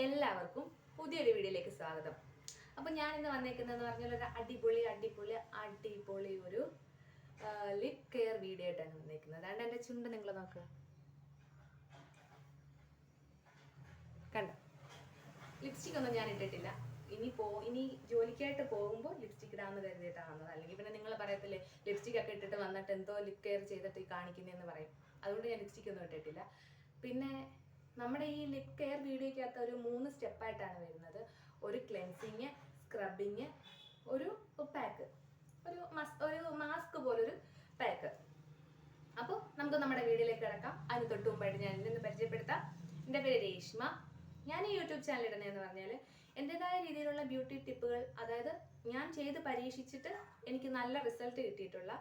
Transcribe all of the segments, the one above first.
എല്ലാവർക്കും പുതിയൊരു വീഡിയോയിലേക്ക് സ്വാഗതം. അപ്പോൾ ഞാൻ ഇന്ന് വന്നേക്കുന്നതെന്ന് പറഞ്ഞാൽ ഒരു അടിപൊളി അടിപൊളി അടിപൊളി ഒരു ലിപ് കെയർ വീഡിയോ ആയിട്ടാണ് വന്നേക്കുന്നത്. അതുകൊണ്ട് എന്റെ ചുണ്ട് നിങ്ങൾ നോക്കുക കണ്ടോ? ലിപ്സ്റ്റിക് ഒന്നും ഞാൻ ഇട്ടിട്ടില്ല. ഇനി പോ ഇനി ജോലിക്കായിട്ട് പോകുമ്പോൾ ലിപ്സ്റ്റിക് ഇടാന്ന് കരുതിയിട്ടാണ് വന്നത്. അല്ലെങ്കിൽ പിന്നെ നിങ്ങൾ പറയത്തില്ലേ ലിപ്സ്റ്റിക് ഒക്കെ ഇട്ടിട്ട് വന്നിട്ട് എന്തോ ലിപ് കെയർ ചെയ്തിട്ട് കാണിക്കുന്നതെന്ന് പറയും. അതുകൊണ്ട് ഞാൻ ലിപ്സ്റ്റിക് ഒന്നും ഇട്ടിട്ടില്ല. പിന്നെ നമ്മുടെ ഈ ലിപ് കെയർ വീഡിയോയ്ക്കകത്ത് ഒരു മൂന്ന് സ്റ്റെപ്പായിട്ടാണ് വരുന്നത്. ഒരു ക്ലെൻസിങ് സ്ക്രബിങ് ഒരു പാക്ക് ഒരു മസ് ഒരു മാസ്ക് പോലൊരു പാക്ക് അപ്പോൾ നമുക്ക് നമ്മുടെ വീഡിയോയിലേക്ക് കിടക്കാം. അതിന് തൊട്ട് മുമ്പായിട്ട് ഞാൻ എന്നെ ഒന്ന് പരിചയപ്പെടുത്താം. എന്റെ പേര് രേഷ്മ. ഞാൻ ഈ യൂട്യൂബ് ചാനൽ ഇടുന്നതെന്ന് പറഞ്ഞാൽ എന്റെതായ രീതിയിലുള്ള ബ്യൂട്ടി ടിപ്പുകൾ അതായത് ഞാൻ ചെയ്ത് പരീക്ഷിച്ചിട്ട് എനിക്ക് നല്ല റിസൾട്ട് കിട്ടിയിട്ടുള്ള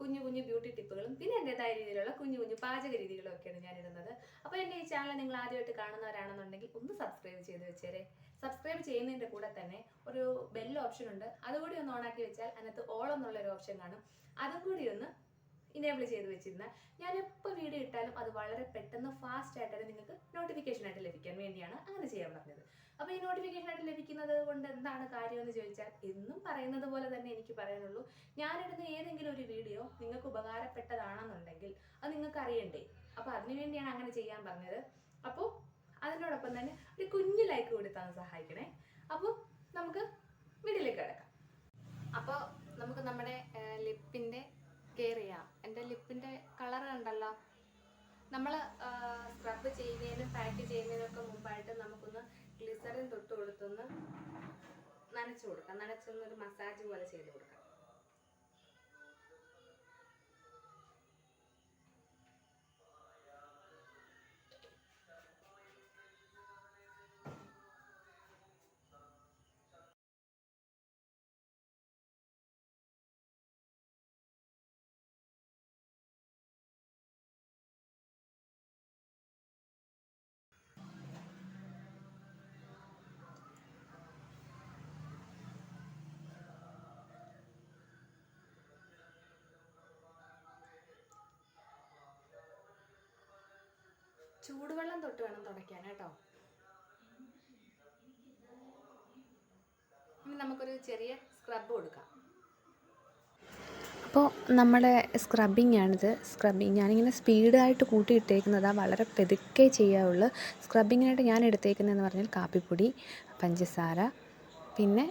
കുഞ്ഞു കുഞ്ഞു ബ്യൂട്ടി ടിപ്പുകളും പിന്നെ എന്റെതായ രീതിയിലുള്ള കുഞ്ഞു കുഞ്ഞു പാചക രീതികളും ഒക്കെയാണ് ഞാൻ ഇടുന്നത് അപ്പോൾ എന്റെ ഈ ചാനൽ നിങ്ങൾ ആദ്യമായിട്ട് കാണുന്നവരാണെന്നുണ്ടെങ്കിൽ ഒന്ന് സബ്സ്ക്രൈബ് ചെയ്ത് വെച്ചേരെ. സബ്സ്ക്രൈബ് ചെയ്യുന്നതിന്റെ കൂടെ തന്നെ ഒരു ബെൽ ഓപ്ഷൻ ഉണ്ട്. അതുകൂടി ഒന്ന് ഓണാക്കി വെച്ചാൽ അതിനകത്ത് ഓൾ എന്നുള്ള ഒരു ഓപ്ഷൻ കാണും. അതും കൂടി ഒന്ന് ഇനേബിൾ ചെയ്ത് വെച്ചിരുന്നാൽ ഞാൻ എപ്പോൾ വീഡിയോ ഇട്ടാലും അത് വളരെ പെട്ടെന്ന് ഫാസ്റ്റ് ആയിട്ട് നിങ്ങൾക്ക് നോട്ടിഫിക്കേഷൻ ആയിട്ട് ലഭിക്കാൻ വേണ്ടിയാണ് അങ്ങനെ ചെയ്യാൻ പറഞ്ഞത്. അപ്പോൾ ഈ നോട്ടിഫിക്കേഷൻ ആയിട്ട് ലഭിക്കുന്നത് കൊണ്ട് എന്താണ് കാര്യം എന്ന് ചോദിച്ചാൽ എന്നും പറയുന്നത് പോലെ തന്നെ എനിക്ക് പറയാനുള്ളൂ. ഞാനിടുന്ന ഏതെങ്കിലും ഒരു വീഡിയോ നിങ്ങൾക്ക് ഉപകാരപ്പെട്ടതാണെന്നുണ്ടെങ്കിൽ അത് നിങ്ങൾക്ക് അറിയണ്ടേ. അപ്പോൾ അതിനുവേണ്ടിയാണ് അങ്ങനെ ചെയ്യാൻ പറഞ്ഞത്. അപ്പോൾ അതിനോടൊപ്പം തന്നെ ഒരു കുഞ്ഞു ലൈക്ക് കൊടുത്താൽ സഹായിക്കണേ. അപ്പോൾ നമുക്ക് വീഡിയോയിലേക്ക് കിടക്കാം. അപ്പോൾ നമുക്ക് നമ്മുടെ ലിപ്പിന്റെ കെയർ ചെയ്യുക എന്റെ ലിപ്പിന്റെ കളർ കണ്ടല്ലോ. നമ്മൾ സ്ക്രബ് ചെയ്യുന്നതിനും പാക്ക് ചെയ്യുന്നേനും ഒക്കെ മുമ്പായിട്ട് നമുക്കൊന്ന് ഗ്ലിസറിൻ തൊട്ട് കൊടുത്തൊന്ന് നനച്ചു കൊടുക്കാം. നനച്ചൊന്നൊരു മസാജ് പോലെ ചെയ്ത് കൊടുക്കാം. ചൂടുവെള്ളം തൊട്ട് വേണം തുടയ്ക്കാൻ കേട്ടോ. ഇനി നമുക്കൊരു ചെറിയ സ്ക്രബ് കൊടുക്കാം. അപ്പോൾ നമ്മുടെ സ്ക്രബിങ് ആണിത്. സ്ക്രബിങ് ഞാനിങ്ങനെ സ്പീഡായിട്ട് കൂട്ടിയിട്ടേക്കുന്നതാണ് വളരെ പെതുക്കെ ചെയ്യാവുള്ളൂ. സ്ക്രബിങ്ങിനായിട്ട് ഞാൻ എടുത്തേക്കുന്നതെന്ന് പറഞ്ഞാൽ കാപ്പിപ്പൊടി പഞ്ചസാര പിന്നെ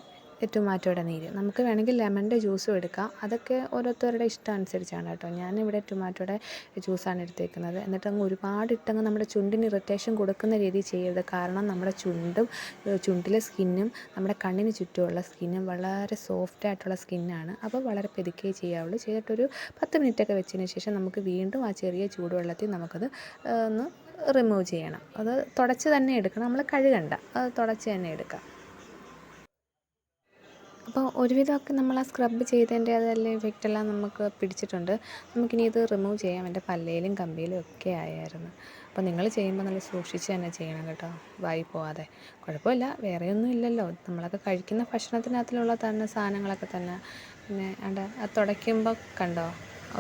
ടൊമാറ്റോയുടെ നീര്. നമുക്ക് വേണമെങ്കിൽ ലെമണിന്റെ ജ്യൂസും എടുക്കാം. അതൊക്കെ ഓരോരുത്തരുടെ ഇഷ്ടം അനുസരിച്ചാണ് കേട്ടോ. ഞാനിവിടെ ടൊമാറ്റോയുടെ ജ്യൂസാണ് എടുത്തേക്കുന്നത്. എന്നിട്ട് അങ്ങ് ഒരുപാട് ഇട്ടങ്ങ് നമ്മുടെ ചുണ്ടിന് ഇറിറ്റേഷൻ കൊടുക്കുന്ന രീതിയിൽ ചെയ്യരുത്. കാരണം നമ്മുടെ ചുണ്ടും ചുണ്ടിലെ സ്കിന്നും നമ്മുടെ കണ്ണിന് ചുറ്റുമുള്ള സ്കിന്നും വളരെ സോഫ്റ്റ് ആയിട്ടുള്ള സ്കിന്നാണ്. അപ്പോൾ വളരെ പെതുക്കേ ചെയ്യാവുള്ളൂ. ചെയ്തിട്ടൊരു പത്ത് മിനിറ്റൊക്കെ വെച്ചതിന് ശേഷം നമുക്ക് വീണ്ടും ആ ചെറിയ ചൂടുവെള്ളത്തിൽ നമുക്കത് ഒന്ന് റിമൂവ് ചെയ്യണം. അത് തുടച്ച് തന്നെ എടുക്കണം. നമ്മൾ കഴുകണ്ട. അത് തുടച്ച് തന്നെ എടുക്കാം. അപ്പോൾ ഒരുവിധമൊക്കെ നമ്മൾ ആ സ്ക്രബ് ചെയ്തതിന്റെ അതെല്ലാം ഇഫക്റ്റ് എല്ലാം നമുക്ക് പിടിച്ചിട്ടുണ്ട്. നമുക്കിനി ഇത് റിമൂവ് ചെയ്യാം. എന്റെ പല്ലയിലും കമ്പിയിലും ഒക്കെ ആയായിരുന്നു. അപ്പോൾ നിങ്ങൾ ചെയ്യുമ്പോൾ നല്ല സൂക്ഷിച്ച് തന്നെ ചെയ്യണം കേട്ടോ. വായി പോവാതെ. കുഴപ്പമില്ല. വേറെയൊന്നും ഇല്ലല്ലോ. നമ്മളൊക്കെ കഴിക്കുന്ന ഭക്ഷണത്തിനകത്തിലുള്ള തന്നെ സാധനങ്ങളൊക്കെ തന്നെ. പിന്നെ അത് തുടയ്ക്കുമ്പോൾ കണ്ടോ?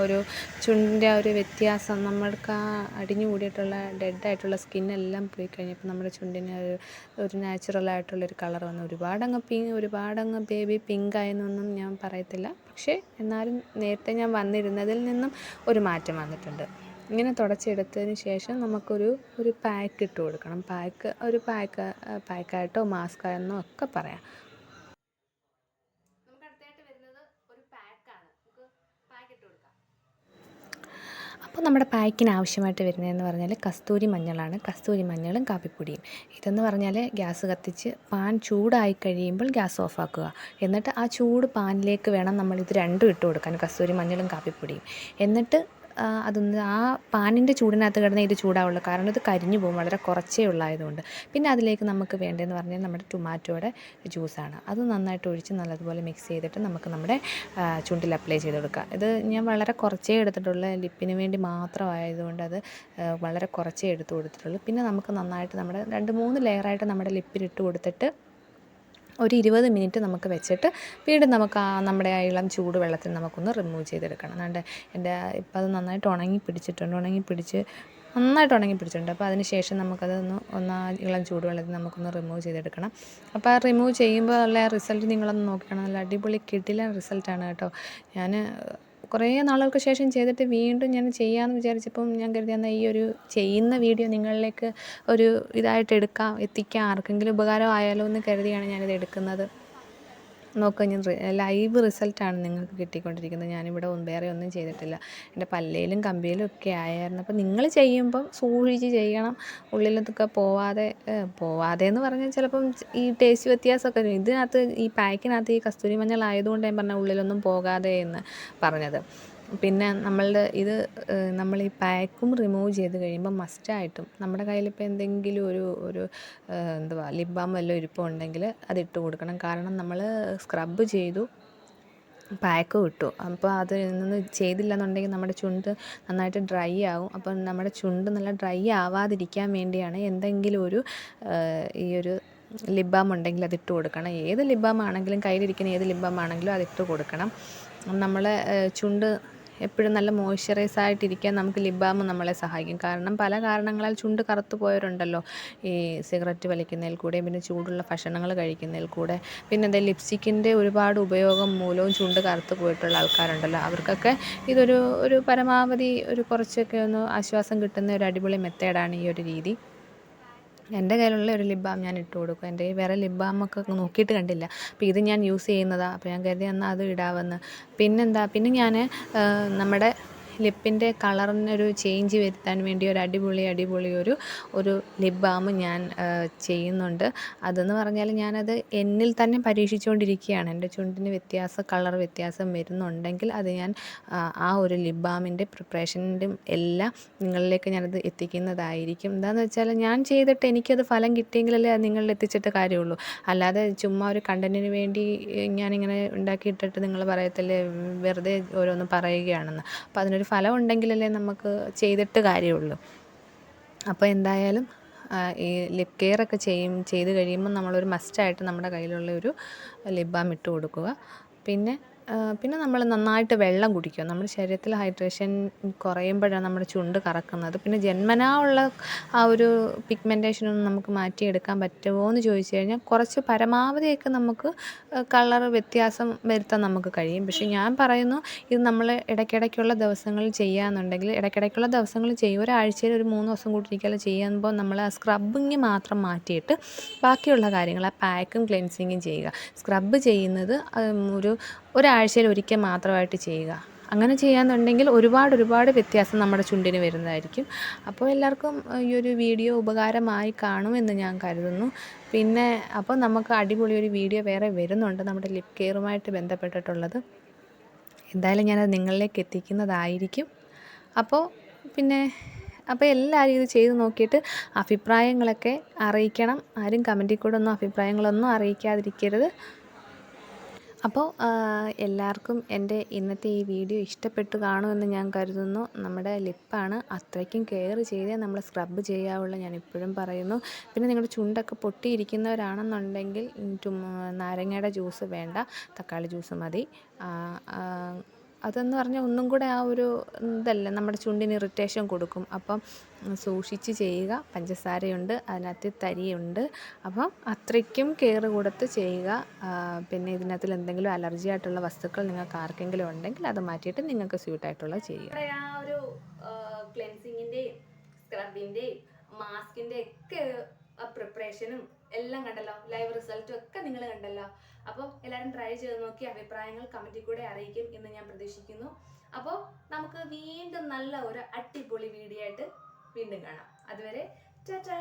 ഒരു ചുണ്ടിന്റെ ആ ഒരു വ്യത്യാസം നമ്മൾക്ക് ആ അടിഞ്ഞു കൂടിയിട്ടുള്ള ഡെഡായിട്ടുള്ള സ്കിന്നെല്ലാം പോയി കഴിഞ്ഞപ്പോൾ നമ്മുടെ ചുണ്ടിന് ഒരു ഒരു നാച്ചുറലായിട്ടുള്ളൊരു കളർ വന്നു. ഒരുപാടങ്ങ് പിങ്ക് ഒരുപാടങ്ങ് ബേബി പിങ്ക് ആയെന്നൊന്നും ഞാൻ പറയത്തില്ല. പക്ഷേ എന്നാലും നേരത്തെ ഞാൻ വന്നിരുന്നതിൽ നിന്നും ഒരു മാറ്റം വന്നിട്ടുണ്ട്. ഇങ്ങനെ തുടച്ചെടുത്തതിന് ശേഷം നമുക്കൊരു ഒരു പാക്ക് ഇട്ട് കൊടുക്കണം. പാക്ക് ഒരു പാക്ക് പാക്കായിട്ടോ മാസ്കായെന്നോ ഒക്കെ പറയാം നമുക്ക് അടുത്തായിട്ട് വരുന്നത് ഒരു പാക്കാണ് നമുക്ക് പാക്ക് ഇട്ട് കൊടുക്കാം അപ്പോൾ നമ്മുടെ പാക്കിന് ആവശ്യമായിട്ട് വരുന്നതെന്ന് പറഞ്ഞാൽ കസ്തൂരി മഞ്ഞളാണ്. കസ്തൂരി മഞ്ഞളും കാപ്പിപ്പൊടിയും. ഇതെന്ന് പറഞ്ഞാൽ ഗ്യാസ് കത്തിച്ച് പാൻ ചൂടായി കഴിയുമ്പോൾ ഗ്യാസ് ഓഫാക്കുക. എന്നിട്ട് ആ ചൂട് പാനിലേക്ക് വേണം നമ്മൾ ഇത് രണ്ടും ഇട്ട് കൊടുക്കാൻ കസ്തൂരി മഞ്ഞളും കാപ്പിപ്പൊടിയും. എന്നിട്ട് അതൊന്ന് ആ പാനിന്റെ ചൂടിനകത്ത് കിടന്ന് ഇത് ചൂടാവുള്ളൂ. കാരണം ഇത് കരിഞ്ഞു പോകും വളരെ കുറച്ചേ ഉള്ളായതുകൊണ്ട്. പിന്നെ അതിലേക്ക് നമുക്ക് വേണ്ടതെന്ന് പറഞ്ഞാൽ നമ്മുടെ ടൊമാറ്റോയുടെ ജ്യൂസാണ്. അത് നന്നായിട്ട് ഒഴിച്ച് നല്ലതുപോലെ മിക്സ് ചെയ്തിട്ട് നമുക്ക് നമ്മുടെ ചുണ്ടിൽ അപ്ലൈ ചെയ്ത് കൊടുക്കുക ഇത് ഞാൻ വളരെ കുറച്ചേ എടുത്തിട്ടുള്ളൂ ലിപ്പിന് വേണ്ടി മാത്രമായതുകൊണ്ട് അത് വളരെ കുറച്ചേ എടുത്ത് കൊടുത്തിട്ടുള്ളൂ. പിന്നെ നമുക്ക് നന്നായിട്ട് നമ്മുടെ രണ്ട് മൂന്ന് ലെയറായിട്ട് നമ്മുടെ ലിപ്പിലിട്ട് കൊടുത്തിട്ട് ഒരു ഇരുപത് മിനിറ്റ് നമുക്ക് വെച്ചിട്ട് വീണ്ടും നമുക്ക് ആ നമ്മുടെ ആ ഇളം ചൂട് വെള്ളത്തിൽ നമുക്കൊന്ന് റിമൂവ് ചെയ്തെടുക്കണം. അതുകൊണ്ട് എന്റെ ഇപ്പം അത് നന്നായിട്ട് ഉണങ്ങി പിടിച്ചിട്ടുണ്ട്. ഉണങ്ങി പിടിച്ച് നന്നായിട്ട് ഉണങ്ങി പിടിച്ചിട്ടുണ്ട്. അപ്പോൾ അതിന് ശേഷം നമുക്കതൊന്ന് ആ ഇളം ചൂടുവെള്ളത്തിൽ നമുക്കൊന്ന് റിമൂവ് ചെയ്തെടുക്കണം. അപ്പോൾ ആ റിമൂവ് ചെയ്യുമ്പോൾ ഉള്ള റിസൾട്ട് നിങ്ങളൊന്ന് നോക്കിയാണ് നല്ല അടിപൊളി കിടിലൻ റിസൾട്ടാണ് കേട്ടോ. ഞാൻ കുറേ നാളുകൾക്ക് ശേഷം ചെയ്തിട്ട് വീണ്ടും ഞാൻ ചെയ്യാമെന്ന് വിചാരിച്ചപ്പം ഞാൻ കരുതി എന്നാൽ ഈ ഒരു ചെയ്യുന്ന വീഡിയോ നിങ്ങളിലേക്ക് ഒരു ഇതായിട്ട് എടുക്കാം എത്തിക്കാം ആർക്കെങ്കിലും ഉപകാരമായാലോ എന്ന് കരുതിയാണ് ഞാനിത് എടുക്കുന്നത്. നോക്കുക ഞാൻ ലൈവ് റിസൾട്ടാണ് നിങ്ങൾക്ക് കിട്ടിക്കൊണ്ടിരിക്കുന്നത്. ഞാനിവിടെ വേറെ ഒന്നും ചെയ്തിട്ടില്ല. എന്റെ പല്ലയിലും കമ്പിയിലും ഒക്കെ ആയായിരുന്നു. അപ്പോൾ നിങ്ങൾ ചെയ്യുമ്പം സൂക്ഷിച്ച് ചെയ്യണം. ഉള്ളിലൊക്കെ പോവാതെ പോവാതെ എന്ന് പറഞ്ഞാൽ ചിലപ്പം ഈ ടേസ്റ്റ് വ്യത്യാസമൊക്കെ ഇതിനകത്ത് ഈ പാക്കിനകത്ത് ഈ കസ്തൂരി മഞ്ഞൾ ആയതുകൊണ്ട് ഞാൻ പറഞ്ഞ ഉള്ളിലൊന്നും പോകാതെ എന്ന് പറഞ്ഞത്. പിന്നെ നമ്മളുടെ ഇത് നമ്മൾ ഈ പാക്കും റിമൂവ് ചെയ്ത് കഴിയുമ്പോൾ മസ്റ്റായിട്ടും നമ്മുടെ കയ്യിലിപ്പോൾ എന്തെങ്കിലും ഒരു ഒരു എന്തുവാ ലിപ് ബാം വല്ലതും അത് അതിട്ട് കൊടുക്കണം. കാരണം നമ്മൾ സ്ക്രബ് ചെയ്തു പാക്ക് ഇട്ടു. അപ്പോൾ അത് നിന്ന് ചെയ്തില്ല എന്നുണ്ടെങ്കിൽ നമ്മുടെ ചുണ്ട് നന്നായിട്ട് ഡ്രൈ ആവും. അപ്പോൾ നമ്മുടെ ചുണ്ട് നല്ല ഡ്രൈ ആവാതിരിക്കാൻ വേണ്ടിയാണ് എന്തെങ്കിലും ഒരു ഈ ഒരു ലിപ് ബാം ഉണ്ടെങ്കിൽ അതിട്ട് കൊടുക്കണം. ഏത് ലിപ് ബാം ആണെങ്കിലും കയ്യിലിരിക്കുന്ന ഏത് ലിപ് ബാം ആണെങ്കിലും അതിട്ട് കൊടുക്കണം. നമ്മളെ ചുണ്ട് എപ്പോഴും നല്ല മോയ്സ്ചറൈസ് ആയിട്ടിരിക്കാൻ നമുക്ക് ലിപ് ബാം നമ്മളെ സഹായിക്കും. കാരണം പല കാരണങ്ങളാൽ ചുണ്ട് കറുത്തു പോയവരുണ്ടല്ലോ. ഈ സിഗരറ്റ് വലിക്കുന്നതിൽ കൂടെയും പിന്നെ ചൂടുള്ള ഭക്ഷണങ്ങൾ കഴിക്കുന്നതിൽ കൂടെ പിന്നെ എന്താ ലിപ്സ്റ്റിക്കിന്റെ ഒരുപാട് ഉപയോഗം മൂലവും ചുണ്ട് കറുത്ത് പോയിട്ടുള്ള ആൾക്കാരുണ്ടല്ലോ. അവർക്കൊക്കെ ഇതൊരു ഒരു പരമാവധി ഒരു കുറച്ചൊക്കെ ഒന്ന് ആശ്വാസം കിട്ടുന്ന ഒരു അടിപൊളി മെത്തേഡാണ് ഈ ഒരു രീതി. എന്റെ കയ്യിലുള്ള ഒരു ലിപ് ബാം ഞാൻ ഇട്ട് കൊടുക്കും. എന്റെ വേറെ ലിപ് ബാമൊക്കെ നോക്കിയിട്ട് കണ്ടില്ല. അപ്പോൾ ഇത് ഞാൻ യൂസ് ചെയ്യുന്നതാണ് അപ്പോൾ ഞാൻ കരുതി എന്നാൽ അത് ഇടാമെന്ന് പിന്നെന്താ? പിന്നെ ഞാൻ നമ്മുടെ ലിപ്പിന്റെ കളറിനൊരു ചേഞ്ച് വരുത്താൻ വേണ്ടി ഒരു അടിപൊളി അടിപൊളി ഒരു ഒരു ലിപ് ബാം ഞാൻ ചെയ്യുന്നുണ്ട്. അതെന്ന് പറഞ്ഞാൽ ഞാനത് എന്നിൽ തന്നെ പരീക്ഷിച്ചുകൊണ്ടിരിക്കുകയാണ്. എന്റെ ചുണ്ടിന് വ്യത്യാസം കളർ വ്യത്യാസം വരുന്നുണ്ടെങ്കിൽ അത് ഞാൻ ആ, ഒരു ലിപ് ബാമിന്റെ പ്രിപ്പറേഷന്റെ എല്ലാം നിങ്ങളിലേക്ക് ഞാനത് എത്തിക്കുന്നതായിരിക്കും. എന്താണെന്ന് വെച്ചാൽ ഞാൻ ചെയ്തിട്ട് എനിക്കത് ഫലം കിട്ടിയെങ്കിലല്ലേ അത് നിങ്ങളിൽ എത്തിച്ചിട്ട് കാര്യമുള്ളൂ. അല്ലാതെ ചുമ്മാ ഒരു കണ്ടന്റിന് വേണ്ടി ഞാനിങ്ങനെ ഉണ്ടാക്കിയിട്ടിട്ട് നിങ്ങൾ പറയത്തില്ലേ വെറുതെ ഓരോന്ന് പറയുകയാണെന്ന്. അപ്പോൾ അതിനൊരു ഫലം ഉണ്ടെങ്കിലല്ലേ നമുക്ക് ചെയ്തിട്ട് കാര്യമുള്ളൂ. അപ്പോൾ എന്തായാലും ഈ ലിപ് കെയർ ഒക്കെ ചെയ്യും ചെയ്ത് കഴിയുമ്പോൾ നമ്മളൊരു മസ്റ്റായിട്ട് നമ്മുടെ കയ്യിലുള്ള ഒരു ലിപ് ബാം ഇട്ട് കൊടുക്കുക. പിന്നെ പിന്നെ നമ്മൾ നന്നായിട്ട് വെള്ളം കുടിക്കുക നമ്മുടെ ശരീരത്തിൽ ഹൈഡ്രേഷൻ കുറയുമ്പോഴാണ് നമ്മുടെ ചുണ്ട് കറക്കുന്നത്. പിന്നെ ജന്മനാ ഉള്ള ആ ഒരു പിഗ്മെന്റേഷനൊന്നും നമുക്ക് മാറ്റിയെടുക്കാൻ പറ്റുമോ എന്ന് ചോദിച്ചു കഴിഞ്ഞാൽ കുറച്ച് പരമാവധിയൊക്കെ നമുക്ക് കളർ വ്യത്യാസം വരുത്താൻ നമുക്ക് കഴിയും. പക്ഷെ ഞാൻ പറയുന്നു ഇത് നമ്മൾ ഇടയ്ക്കിടയ്ക്കുള്ള ദിവസങ്ങളിൽ ചെയ്യാന്നുണ്ടെങ്കിൽ ഇടയ്ക്കിടയ്ക്കുള്ള ദിവസങ്ങളിൽ ചെയ്യും. ഒരാഴ്ചയിൽ ഒരു മൂന്ന് ദിവസം കൂട്ടിരിക്കൽ ചെയ്യുമ്പോൾ നമ്മൾ ആ സ്ക്രബിങ് മാത്രം മാറ്റിയിട്ട് ബാക്കിയുള്ള കാര്യങ്ങൾ ആ പാക്കും ക്ലെൻസിങ്ങും ചെയ്യുക. സ്ക്രബ് ചെയ്യുന്നത് ഒരു ഒരാഴ്ചയിൽ ഒരിക്കൽ മാത്രമായിട്ട് ചെയ്യുക. അങ്ങനെ ചെയ്യാന്നുണ്ടെങ്കിൽ ഒരുപാട് ഒരുപാട് വ്യത്യാസം നമ്മുടെ ചുണ്ടിന് വരുന്നതായിരിക്കും. അപ്പോൾ എല്ലാവർക്കും ഈ ഒരു വീഡിയോ ഉപകാരമായി കാണുമെന്ന് ഞാൻ കരുതുന്നു. പിന്നെ അപ്പോൾ നമുക്ക് അടിപൊളി ഒരു വീഡിയോ വേറെ വരുന്നുണ്ട് നമ്മുടെ ലിപ് കെയറുമായിട്ട് ബന്ധപ്പെട്ടിട്ടുള്ളത്. എന്തായാലും ഞാനത് നിങ്ങളിലേക്ക് എത്തിക്കുന്നതായിരിക്കും. അപ്പോൾ പിന്നെ അപ്പോൾ എല്ലാവരും ഇത് ചെയ്ത് നോക്കിയിട്ട് അഭിപ്രായങ്ങളൊക്കെ അറിയിക്കണം. ആരും കമന്റിൽ കൂടെ ഒന്നും അഭിപ്രായങ്ങളൊന്നും അറിയിക്കാതിരിക്കരുത്. അപ്പോൾ എല്ലാവർക്കും എന്റെ ഇന്നത്തെ ഈ വീഡിയോ ഇഷ്ടപ്പെട്ടു കാണുമെന്ന് ഞാൻ കരുതുന്നു. നമ്മുടെ ലിപ്പാണ് അത്രയ്ക്കും കെയർ ചെയ്തേ നമ്മൾ സ്ക്രബ് ചെയ്യാവുള്ളൂ ഞാൻ ഇപ്പോഴും പറയുന്നു. പിന്നെ നിങ്ങളുടെ ചുണ്ടൊക്കെ പൊട്ടിയിരിക്കുന്നവരാണെന്നുണ്ടെങ്കിൽ നാരങ്ങയുടെ ജ്യൂസ് വേണ്ട തക്കാളി ജ്യൂസ് മതി. അതെന്ന് പറഞ്ഞാൽ ഒന്നും കൂടെ ആ ഒരു ഇതല്ല നമ്മുടെ ചുണ്ടിന് ഇറിറ്റേഷൻ കൊടുക്കും. അപ്പം സൂക്ഷിച്ച് ചെയ്യുക. പഞ്ചസാരയുണ്ട് അതിനകത്ത് തരിയുണ്ട്. അപ്പം അത്രയ്ക്കും കെയർ കൊടുത്ത് ചെയ്യുക. പിന്നെ ഇതിനകത്തിൽ എന്തെങ്കിലും അലർജി ആയിട്ടുള്ള വസ്തുക്കൾ നിങ്ങൾക്ക് ആർക്കെങ്കിലും ഉണ്ടെങ്കിൽ അത് മാറ്റിയിട്ട് നിങ്ങൾക്ക് സ്യൂട്ടായിട്ടുള്ളത് ചെയ്യുക. ആ ഒരു ക്ലെൻസിങ്ങിന്റെയും സ്ക്രബിന്റെയും മാസ്കിന്റെ ഒക്കെ പ്രിപ്പറേഷനും എല്ലാം കണ്ടല്ലോ. ലൈവ് റിസൾട്ടും ഒക്കെ നിങ്ങൾ കണ്ടല്ലോ. അപ്പോൾ എല്ലാവരും ട്രൈ ചെയ്ത് നോക്കി അഭിപ്രായങ്ങൾ കമന്റിൽ കൂടെ അറിയിക്കും എന്ന് ഞാൻ പ്രതീക്ഷിക്കുന്നു. അപ്പോൾ നമുക്ക് വീണ്ടും നല്ല ഒരു അടിപൊളി വീഡിയോ ആയിട്ട് വീണ്ടും കാണാം. അതുവരെ ടാറ്റാ